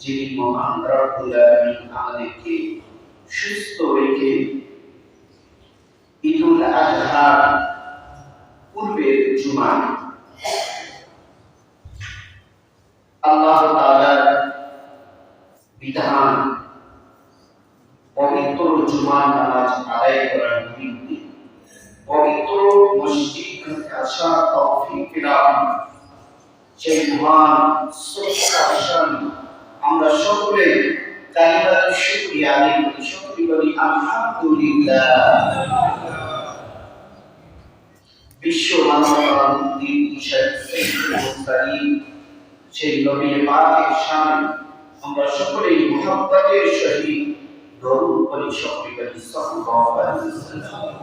যিনি মহান আমাদেরকে সুস্থ রেখে ঈদুল আজহা পূর্বের জুমায়। আল্লাহ তাআলার বিধান, পবিত্র জুমার নামাজ আদায় করার নিমিত্তে পবিত্র মসজিদ আসা তৌফিক পেলাম সেই মহান সুখাসন আমরা সকলে কালিমাত শুকরিয়া আদায় করি সকলে বলি, আলহামদুলিল্লাহ। বিশ্ব মানবতার সেই নবী পাকের সামনে আমরা সকলেই মুহাব্বতের সহিত সকলে বলি, সাল্লাল্লাহু আলাইহি ওয়াসাল্লাম।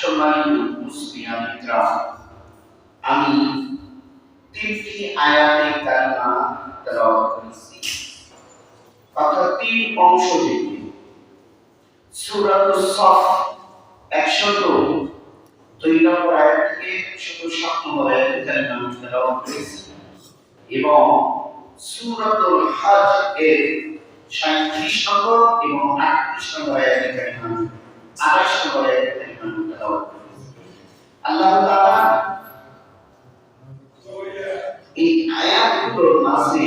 সম্মানিত আমি তিনটি আয়াতে কারিমা তেলাওয়াত করেছি। অর্থাৎ তিন অংশ থেকে সূরাতুস সফ 100 দুই নম্বর আয়াত থেকে 107 নম্বর আয়াতে কারিমা আমি তেলাওয়াত এবং সূরাতুল হজ এর 37 নম্বর এবং 38 নম্বর আয়াতে কারিমা 28 নম্বর আয়াতে কারিমা আমি তেলাওয়াত আল্লাহ তাআলা এই আয়াতগুলোর মাঝে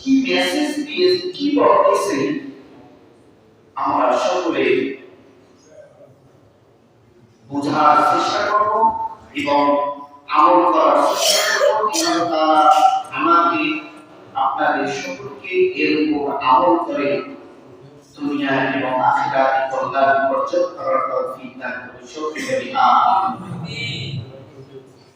কি মেসেজ দিয়েছে, কি বলতেছে, আমরা সকলে বোঝার চেষ্টা করব এবং আমল করার চেষ্টা করব। তারা আমাকে, আপনাদের সকলকে এর উপর আমল করে দুনিয়া এবং আখিরাত কল্যাণ অর্জন করার তৌফিক দান করে সকলে বলি আমিন।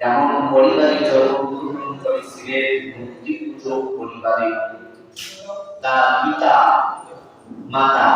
এমন পরিবারে জন্মগ্রহণ করেছিলেন মুক্তিযুদ্ধ পরিবারে। তার পিতা মাতা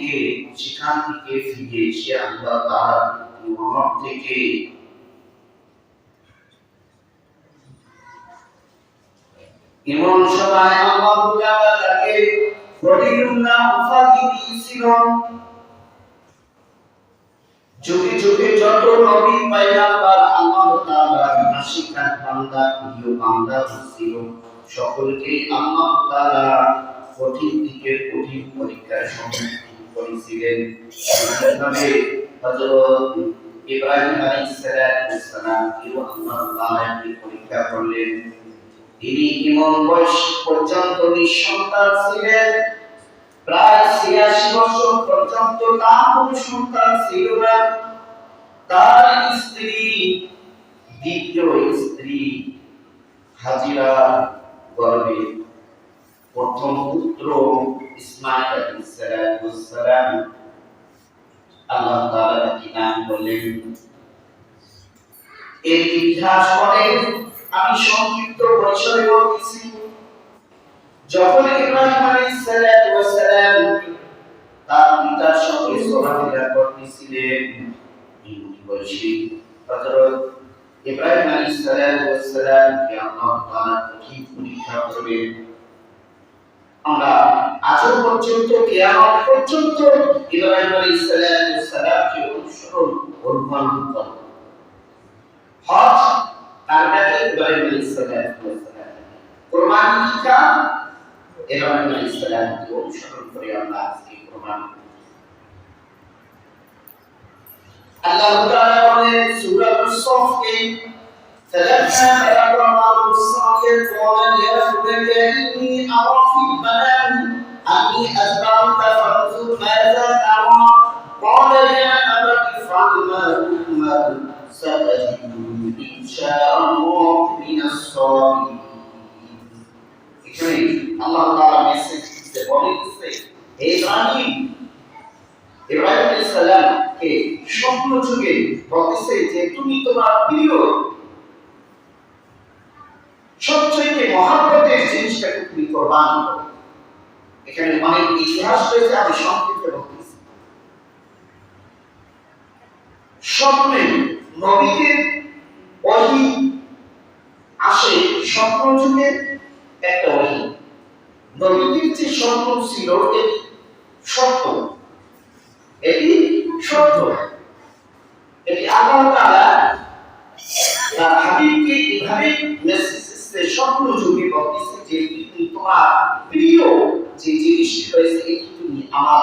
থেকে, সেখান থেকে ফিরে এসে আল্লাহ তার মন থেকে এমন সময় আল্লাহ তাআলা তাকে যুগে যুগে যত নবী পয়গাম্বর আল্লাহ তাআলার আশিকাত বান্দা, প্রিয় বান্দা ছিল। সকলকে আল্লাহ তাআলা কঠিন থেকে কঠিন পরীক্ষার সম্মুখীন করেছিলেন এইভাবে হযরত ইব্রাহিম আলাইহিস সালাম তাআলাকে পরীক্ষা করলেন। তিনি ইমন বয়স পর্যন্ত নিঃসন্তান ছিলেন। প্রায় ছিয়াশি বছর পর্যন্ত তার কোনো সন্তান ছিল না। তার স্ত্রী, দ্বিতীয় স্ত্রী হাজিরা গর্ভে প্রথম পুত্র ইসমাইল আলাইহিস সালাম। আল্লাহ তাআলা কি নাম বললেন এই ইতিহাস পরে আমি সংক্ষিপ্ত পরিসরে বলতেছি। যখন ইব্রাহিম আলাইহিস সালাম তার পিতার সঙ্গে চলাফেরা করতেছিলেন বলছি হযরত ইব্রাহিম আলাইহিস সালামকে আল্লাহ তাআলা কঠিন পরীক্ষা করবেন? পর্যন্ত কিয়ামত পর্যন্ত ইব্রাহিম আলাইহিস সালামকে অনুসরণ অনুসরণ করব হজ কারণে ইব্রাহিম আলাইহিস সালাম কুরবানি টিকা ইব্রাহিম আলাইহিস সালামকে অনুসরণ করে আমরা আজকে কুরবানি আল্লাহ তাআলা বলেন সূরা আস-সাফে فلما بلغ معه السعي قال يا بني إني أرى في المنام أني أتبعك فانظر ماذا ترى قال يا أبت افعل ما تؤمر ستجدني إن شاء الله من الصابرين এখানে আল্লাহ তাআলা মেসেজ দিতে বলে দিচ্ছে হে ইব্রাহিম ইব্রাহিম আলাইহিস সালাম কে স্বপ্ন যুগে বলতেছে যে তুমি তোমার প্রিয় সবচেয়ে মহাব্বতের জিনিসটাকে তুমি কোরবান করো এখানে অনেক ইতিহাস রয়েছে, আমি সংক্ষিপ্ত বলতেছি স্বপ্নে নবীদের ওহি আসে, স্বপ্ন যুগে একটা ওহি নবীদের যে স্বপ্ন ছিল, এটি সত্য। এটি সত্য। এটি আল্লাহ তার হাবিবকে এভাবে মেসেজ স্বপ্ন যুগে বলতেছে যে, তুমি তোমার প্রিয় যে আমার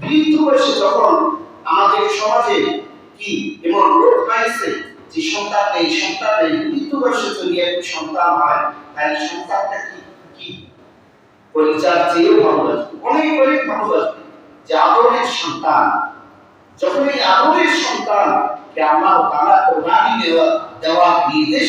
বৃদ্ধ বয়সে যখন আমাদের সমাজে কি এমন রোগ পাইছে যে সন্তান নেই সন্তান নেই, বৃদ্ধ বয়সে যদি একটি সন্তান হয়, তাহলে সন্তানটা কি? কি? পরিচার চেয়েও ভালোবাসবে অনেক অনেক ভালোবাসবে যে আদরের সন্তান। যখন এই আদরের সন্তান কে আল্লাহ তাআলা কোরবানি দেওয়া দেওয়া নির্দেশ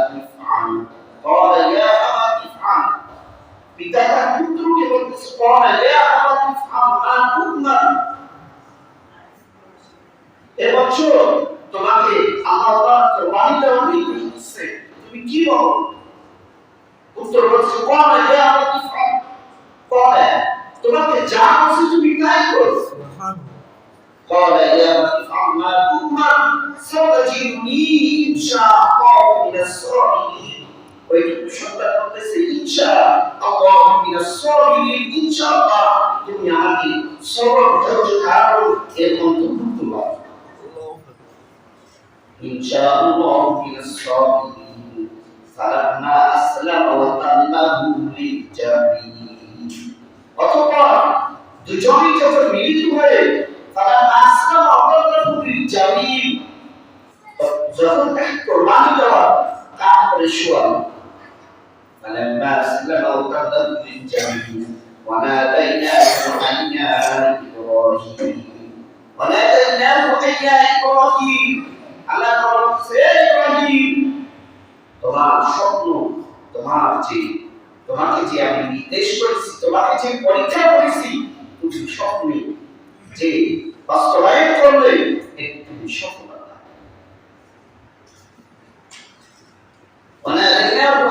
পিতা তার পুত্রকে বলতেছে قال يا أبت افعل ما تؤمر এবছর তোমাকে আল্লাহ তাআলা কোরবানি দেওয়ার নির্দেশ দিচ্ছে তুমি কি বলো উত্তর বলছে قال يا أبت افعل قال তোমাকে যা বলছে তুমি তাই করো قال يا أبت افعل ما تؤمر ستجدني إن شاء الله من الصابرين ওই সন্তান বলতেছে ইনশা আল্লাহ মিনাস সাবিরিন, ইনশাআল্লাহ, তুমি আমাকে সবর ধৈর্য ধারণ এর অন্তর্ভুক্ত করো। ইনশাআল্লাহ মিনাস সাবিরিন আসলামা ওয়া তাল্লাহু লিলজাবিন অতঃপর দুজনই যখন মিলিত হয়ে ফালাম্মা আসলামা তাল্লাহু লিলজাবিন যখন তাকে কোরবানি দেওয়া তারপরে শোয়ালো فلما أسلم وتله للجبين وناديناه أن يا إبراهيم وناديناه أن يا إبراهيم আল্লাহ তাআলা বলছে "হে ইব্রাহিম তোমার স্বপ্ন তোমার যে তোমাকে যে আমি নির্দেশ করেছি তোমাকে যে পরীক্ষা করেছি তুমি স্বপ্নে যে বাস্তবায়ন করলে এটি তুমি সফলতা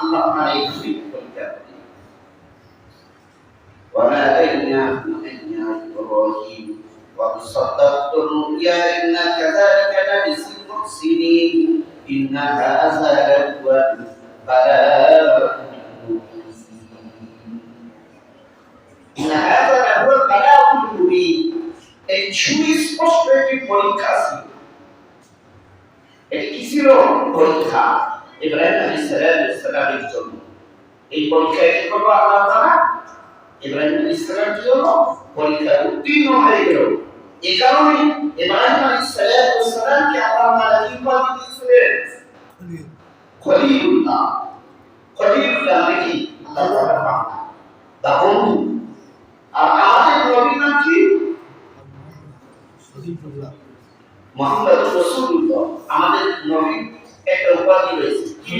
আল্লাহ তাআলা এইভাবেই পরীক্ষা করে وناديناه أن يا إبراهيم وتصدقت الرؤيا إن كذلك نجزي المحسنين إن هذا لهو البلاء إن هذا لهو البلاء المبين এই সুস্পষ্ট একটি পরীক্ষা ছিল এটি কি ছিল পরীক্ষা ইব্রাহিম আলী সালামের জন্য। এই পরীক্ষায় কি করব আল্লাহ তারা ইব্রাহিম আলী সালাম কি হলো পরীক্ষায় উত্তীর্ণ হয়ে গেল। এই কারণে ইব্রাহিম আলী সালামকে আল্লাহ তারা কি উপাধি দিয়েছিলেন? খলিলুল্লাহ। খলিলুল্লাহ মানে কি? আল্লাহ তাআলার বান্দা। বন্ধু। আর আমাদের নবীর নাম কি? মোহাম্মদ রাসূলুল্লাহ। আমাদের নবীর একটা উপাধি রয়েছে। কি?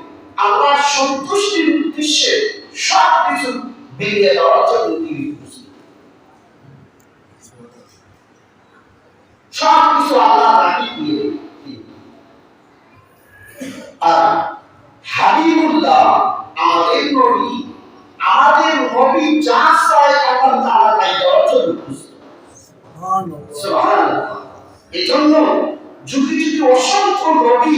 আল্লাহর সন্তুষ্টির উদ্দেশ্যে সব কিছু বেরিয়ে দেওয়ার জন্য তিনি প্রস্তুত। সব কিছু আল্লাহ রাখি দিয়ে আর হাবিবুল্লাহ আমাদের নবী আমাদের নবী যা চায় এখন তারা তাই দেওয়ার জন্য এজন্য যুগে যুগে অসংখ্য নবী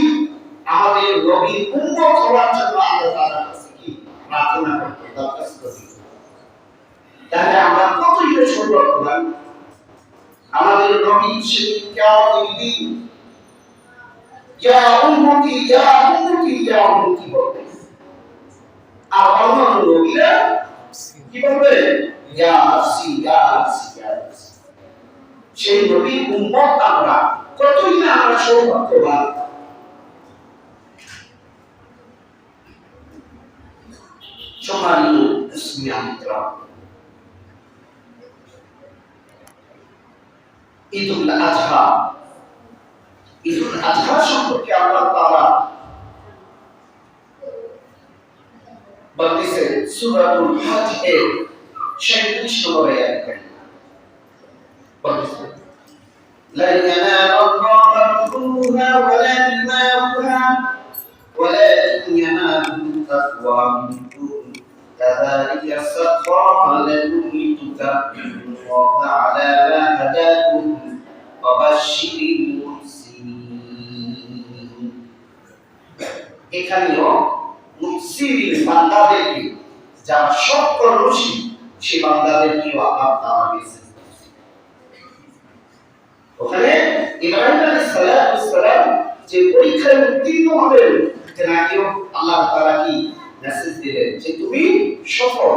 আমাদের নবীর উন্মত হওয়ার জন্য আল্লাহ তাআলার কাছে কি প্রার্থনা করতে দরখাস্ত করি তাহলে আমরা কতই না সৌভাগ্যবান আমাদের নবী সেদিন কিয়ামতের দিন ইয়া উম্মতি ইয়া উম্মতি ইয়া উম্মতি বলবে। আর অন্যান্য নবীরা কি বলবে? ইয়া নাফসি ইয়া নাফসি ইয়া সেই নবীর উম্মত আমরা কতই না আমরা সৌভাগ্যবান। সম্মানিত মুসলিম আমিত্রা ঈদুল আজহা ঈদুল আজহা সম্পর্কে আল্লাহ তাআলা বলতেছেন সূরাতুল হজ এর 37 নম্বর আয়াতে বলতেছেন لن ينال الله لحومها ولا دماؤها ولكن يناله التقوى منكم كذلك سخرها لكم لتكبروا الله على ما هداكم وبشر المحسنين এখানেও মুহসিনিন বান্দাদেরকে যারা সব কর্মশীল সে বান্দাদেরকেও আল্লাহ তাআলা দিয়েছেন ওখানে ইব্রাহিম আলাইহিস সালাম যে পরীক্ষায় উত্তীর্ণ হবেন তেনাকেও আল্লাহ তাআলা কি মেসেজ দিলেন যে তুমি সফল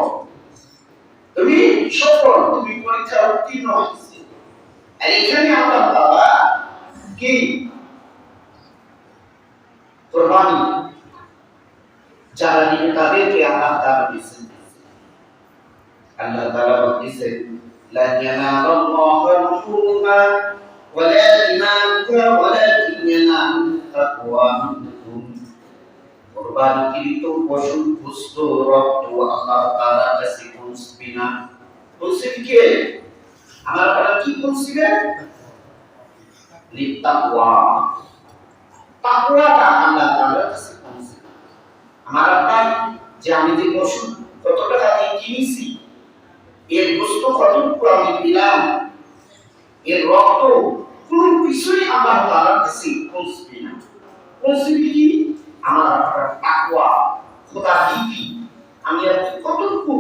তুমি সফল তুমি পরীক্ষা উত্তীর্ণ হয়েছে আর এখানে আল্লাহ তাআলা কি কোরবানি যারা নিবে তাদেরকে আল্লাহ তাআলা মেসেজ দিয়েছেন আল্লাহ তাআলা বলতেছেন لن ينال الله لحومها ولا دماؤها ولكن ينال التقوى منكم কোরবানিকৃত পশু পুষ্ট রক্ত আল্লাহ তাআলার কাছে পৌঁছবে না। পৌঁছবে আমার আপনারা কি পৌঁছবে? লিতাকওয়া তাকওয়াটা আল্লাহ তাআলার কাছে পৌঁছবে। আমার আপনার যে আমি যে পশু কত টাকা দিয়ে কিনেছি, এর গোস্ত কতটুকু আমি দিলাম, এর রক্ত কোন কিছুই আমার তালার কাছে পৌঁছবে না। পৌঁছবে কি? আমার আপনার তাকওয়া খোদা ভীতি আমি আপনি কতটুকু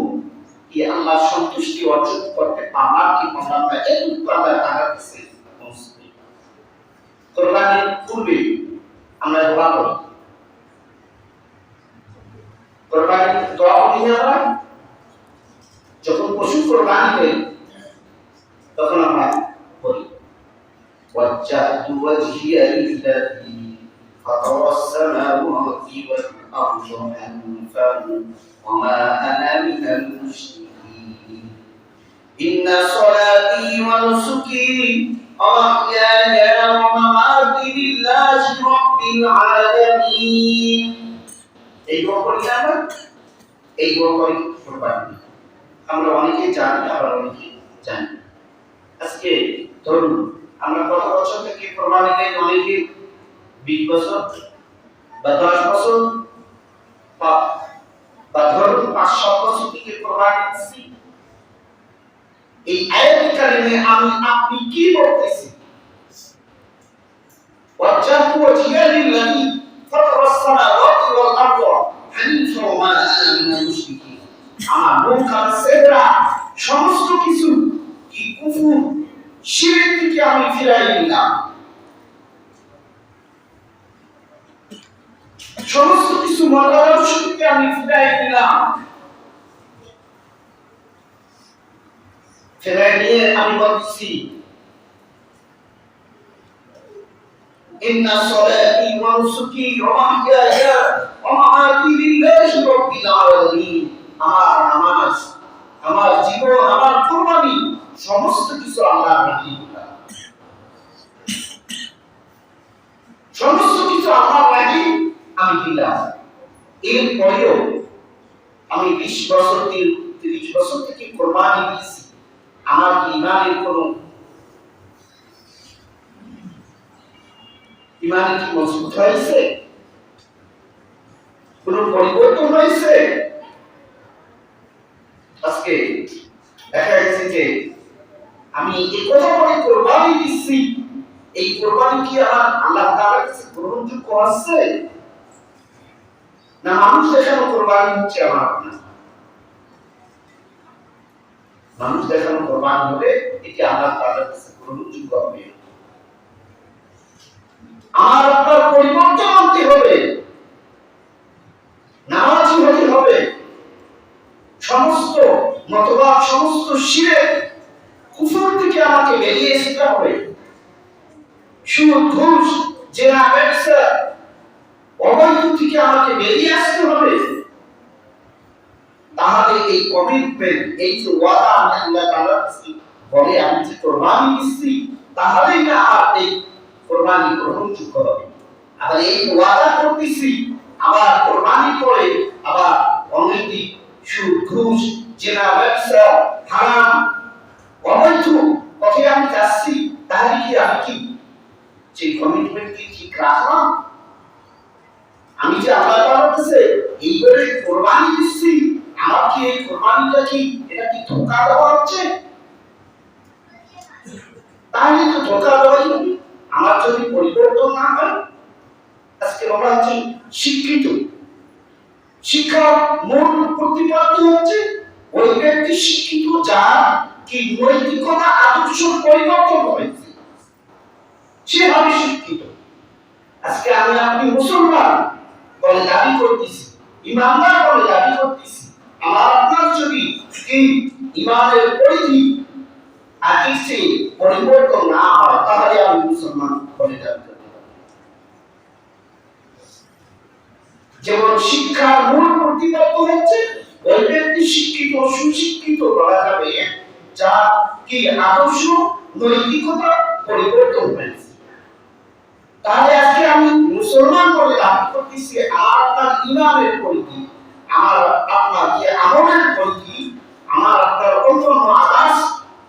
কি আল্লাহ সন্তুষ্টি অর্জন করতে পারলাম কি পারলাম না এটুকু আল্লাহ তালার কাছে পৌঁছবে কোরবানির পূর্বে আমরা দোয়া করি কোরবানির দোয়া করি না আমরা যখন পশু কোরবানি দেয় তখন আমরা বলি وجهت وجهي للذي فطر السماوات والأرض حنيفا وما أنا من المشركين إن صلاتي ونسكي ومحياي ومماتي لله رب العالمين এই দোয়া করি না আমরা এই দোয়া করি কোরবানি আমরা অনেকে জানি আবার অনেকে জানি না। আজকে ধরুন আমরা কত বছর থেকে কোরবানি দেই অনেকে বিশ বছর বা দশ বছর বা বা ধরুন পাঁচ সাত বছর থেকে কোরবানি দিচ্ছি এই আয়াত কারিমে আমি আপনি কি বলতেছি وجهت وجهي للذي فطر السماوات والارض حنيفا وما انا من المشركين আমার মুখ আর চেহারা সমস্ত কিছু কি কুফুর শিরিক থেকে আমি ফিরাই নিলাম সমস্ত কিছু মতাদর্শ থেকে আমি ফিরাই নিলাম ফিরাই নিয়ে আমি বলছি إن صلاتي ونسكي ومحياي ومماتي لله رب العالمين আমার নামাজ আমার জীবন আমার কোরবানি সমস্ত কিছু আল্লাহর নামে এরপরেও আমি বিশ বছর তিরিশ বছর থেকে কোরবানি দিয়েছি। আমার ইমানের কোনো ইমানে কি মজবুত হয়েছে? কোন পরিবর্তন হয়েছে? আজকে দেখা গেছে যে আমি এই কথা বলে কোরবানি দিচ্ছি এই কোরবানি কি আমার আল্লাহ তাআলার কাছে গ্রহণযোগ্য আছে? না, মানুষ দেখানো কোরবানি হচ্ছে আমার আপনার মানুষ দেখানো কোরবানি হলে এটি আল্লাহ তাআলার কাছে গ্রহণযোগ্য হবে। আমার আপনার পরিবর্তন আনতে হবে। নামাজি হতে হবে। সমস্ত মতবাদ, সমস্ত শিরে কুফর থেকে আমাকে বেরিয়ে আসতে হবে। সুদ ঘুষ, জেনা ব্যবসা অবৈধ থেকে আমাকে বেরিয়ে আসতে হবে। তাহলে এই কমিটমেন্ট এই যে ওয়াদা আমি আল্লাহ তাআলার কাছে বলে আমি যে কোরবানি দিচ্ছি, তাহলেই না আর এই কোরবানি গ্রহণযোগ্য হবে। আবার এই ওয়াদা করতেছি, আবার কোরবানি করে, আবার অনৈতিক সুদ, ঘুষ, জেনা, ব্যবসা, হারাম, অবৈধ পথে আমি যাচ্ছি, তাহলে কি আমি কি? সেই কমিটমেন্ট কি ঠিক রাখলাম? আমি যে আল্লাহ তাআলার কাছে এই করে কোরবানি দিচ্ছি, আমার কি এই কোরবানিটা কি, এটা কি ধোকা দেওয়া হচ্ছে? তাহলে তো ধোকা দেওয়াই আমার যদি পরিবর্তন না হয়, আজকে বলা হচ্ছে শিক্ষিত। শিক্ষার মূল প্রতিপাদ্য হচ্ছে, ওই ব্যক্তি শিক্ষিত যার কি নৈতিকতা আদর্শ পরিবর্তন হয়েছে। সে হবে শিক্ষিত। আজকে আমি আপনি মুসলমান বলে দাবি করতেছি ইমানদার বলে দাবি করতেছি। আমার আপনার যদি এই ইমানের পরিধি আকিসে পরিবর্তন না হয়, তাহলে আমি মুসলমান বলে দাবি করতে যেমন শিক্ষার মূল প্রতিপাদ্য হচ্ছে ওই ব্যক্তি শিক্ষিত, সুশিক্ষিত বলা যাবে, যা কি আদর্শ, নৈতিকতা পরিবর্তন হয়েছে। তাহলে আজকে আমি মুসলমান বলে দাবি করতেছি আমার আপনার ইমানের পরিধি, আমার আপনার যে আমলের পরিধি, আমার আপনার অন্যান্য আদার্স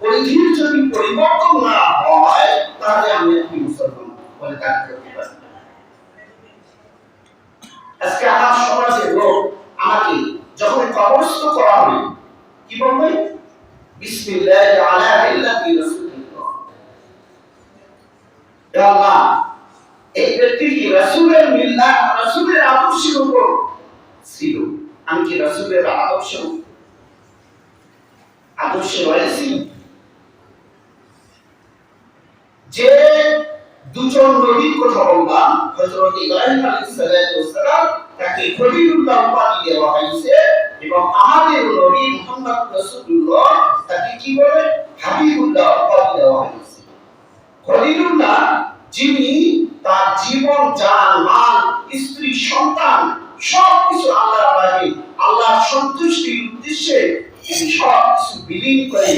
পরিধির যদি পরিবর্তন না হয়, তাহলে আমি একটি মুসলমান বলে করতে আজকে আমার সমাজের লোক আমাকে যখন কবরস্থ করা হবে, কি বলবে? বিসমিল্লাহ আল্লাহ এই ব্যক্তি কি রাসূলের মিল্লাত রাসূলের আদর্শের উপর ছিল আমি কি রাসূলের আদর্শ আদর্শে রয়েছি যে দুজন নবীর কথা বললাম হযরত ইব্রাহিম আলাইহিস সালাম, তাকে খলিলুল্লাহ উপাধি দেওয়া হয়েছে এবং আমাদের নবী মুহাম্মদ রাসূলুল্লাহ তাকে কি বলে হাবিবুল্লাহ উপাধি দেওয়া হয়েছে। খলিলুল্লাহ, যিনি তার জীবন, জান, মাল, স্ত্রী, সন্তান, সবকিছু আল্লাহর রাহে আল্লাহর সন্তুষ্টির উদ্দেশ্যে তিনি সব কিছু বিলীন করে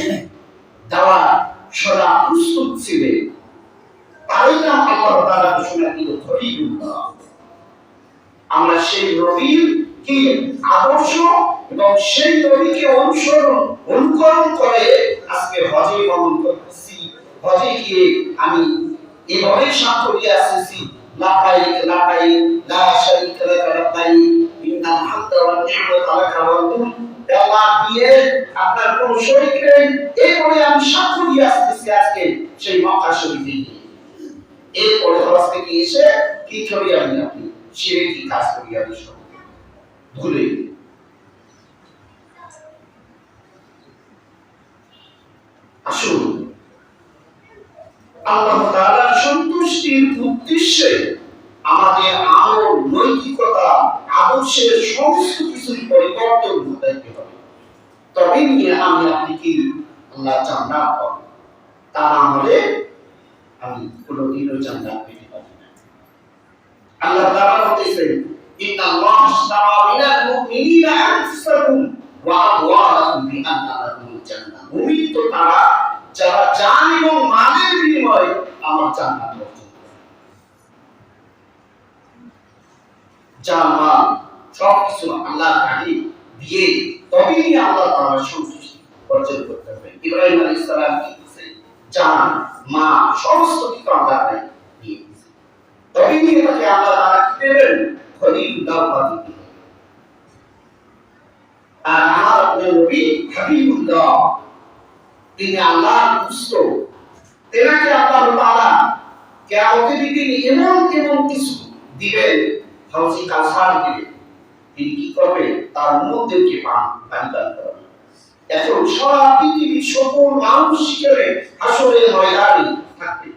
দেওয়ার সদা প্রস্তুত ছিলেন। আল্লাহ তাআলা ঘোষণা দিল আমরা সেই নবীর কি আদর্শ এবং সেই নবীকে অনুসরণ, অনুকরণ করে আজকে হজে গমন করতেছি। হজে গিয়ে আমি এভাবে সাক্ষ্য দিয়ে আসতেছি। লাব্বাইক লাব্বাইক লা শারীকা লাক লাব্বাইক ইন্নাল হামদা ওয়ান নি'মাতা লাক ওয়াল মুলক আল্লাহ দিয়ে আপনার কোন শরীক নেই, এরপরে আমি সাক্ষ্য দিয়ে আসতেছি আজকে সেই মক্কা শরীফে। এরপরে হজ থেকে এসে কি করি আমি আপনি? শিরে কি কাজ করি আমি সব ভুলে আসুন। আল্লাহ তাআলার সন্তুষ্টির উদ্দেশ্যে আমাদের আমল, নৈতিকতা, আদর্শের সমস্ত কিছুর পরিবর্তন ঘটাইতে হবে। তবে নিয়ে আমি আপনি কি আল্লাহ পাবো? তা না হলে আমি কোনোদিনও জান্নাত পেতে পারি না। আল্লাহ তাআলা বলতেছেন তারা যারা জান এবং মালের বিনিময়ে আমার করে। জান মাল সব কিছু আল্লাহ কাছে দিয়ে তবেই আল্লাহ সন্তুষ্টি অর্জন করতে হবে ইব্রাহিম আলাইহিস সালাম কি বলছে? জান, মা, সমস্ত কিছু আল্লাহ দিয়ে তবেই তাকে আল্লাহ তিনি আল্লাহর পুত্র। তেনাকে আল্লাহ তাআলা কিয়ামতের দিন এমন এমন কিছু দিবেন হাউজি কাসার দিবেন। তিনি কি করবেন? তার উম্মতদেরকে পান, পানি দান করবেন এখন সারা পৃথিবীর সকল মানুষ শিখরে আসলে ময়দানে থাকবে।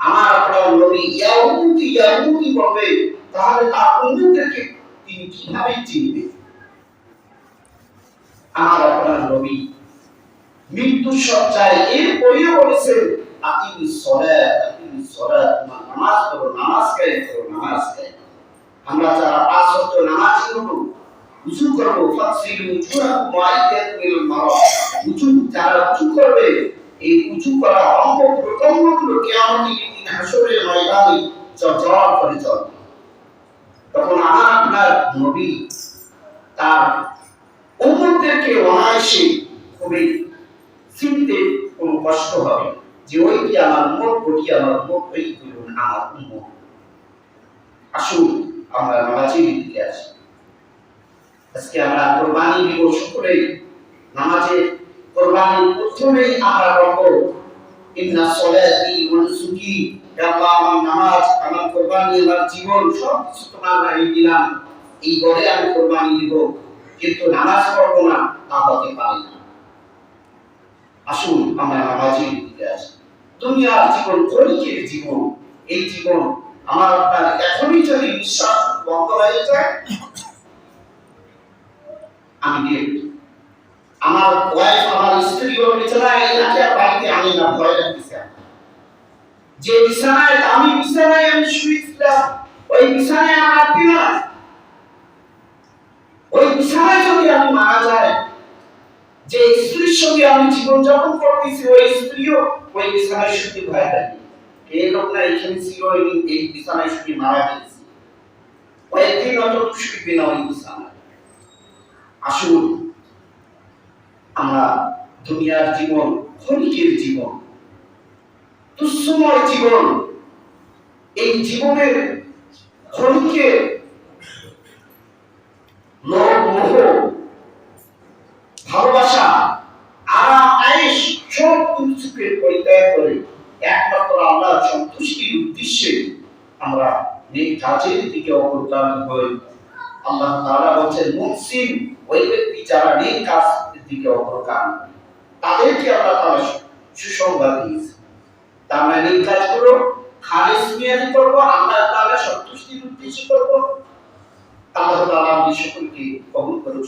আমার আপনার নবী ইয়াহুদি ইয়াহুদি বলবে, তাহলে তার উম্মতদেরকে তিনি কীভাবে চিনবে আমার আপনার নবী মৃত্যু বলেছেন তোমার নামাজ পড়ো, নামাজ করো, নামাজ আমরা যারা পাঁচ নামাজ করব উঁচু যারা করবে, এই উঁচু করা অঙ্গ প্রত্যঙ্গগুলো ময়দানে করে চলবে। তখন আমার আপনার নবী তার উম্মতদেরকে অনায়াসে খুবই চিনতে কোনো কষ্ট হবে। যে ওই কি আমার উম্মত ওটি আমার উম্মত ওই করুন আমার উম্মত আসুন, আমরা নামাজের দিকে আসি। আজকে আমরা কোরবানি দিব সকলেই। নামাজের কোরবানির প্রথমেই আমরা বলব, ইন্না সলাতি ওয়া নুসুকি আমার নামাজ, আমার কোরবানি, আমার জীবন, সব কিছু তোমার নামে দিলাম। এই বলে আমি কোরবানি দিব। কিন্তু নামাজ পড়ব না, তা হতে পারে না। আসুন, আমরা নামাজের দিকে আসি। দুনিয়ার জীবন ক্ষণিকের জীবন, এই জীবন আমার আপনার এখনই যদি বিশ্বাস বন্ধ হয়ে যায়, আমি আমার ওয়াইফ আমার স্ত্রী ও বিছানায় এনাকে আর বাড়িতে আনি না, ভয় লাগতেছে যে বিছানায় আমি বিছানায় আমি শুয়েছিলাম, ওই বিছানায় আমার পিনা ওই বিছানায় যদি আমি মারা যায় যে স্ত্রীর সঙ্গে আমি জীবন যাপন করতেছি, ওই স্ত্রীও ওই বিছানায় শুতে ভয় লাগে এই লোকটা এখানে ছিল, এই বিছানায় শুতে মারা গেছে। কয়েকদিন অন্তত শুইবে না ওই বিছানায়। আসুন, আমরা দুনিয়ার জীবন, ক্ষণিকের জীবন তুচ্ছময় জীবন, এই জীবনের ক্ষণিকে লোভ মোহ ভালোবাসা, আরাম, আয়েশ, সব কিছুকে পরিত্যাগ করে একমাত্র আল্লাহর সন্তুষ্টির উদ্দেশ্যে আমরা এই কাজের দিকে অগ্রগামী হই। আল্লাহ তাআলা বলছেন, মুহসিন ওই ব্যক্তি যারা নেক কাজের দিকে অগ্রগামী তাদেরকে আল্লাহ তাআলা সুসংবাদ দিয়েছে তার মানে নেক কাজগুলো খালিস নিয়াতি করব আল্লাহ তাআলা সন্তুষ্টির উদ্দেশ্যে করব। আল্লাহ তাআলা আমাদের সকলকে কবুল করুক।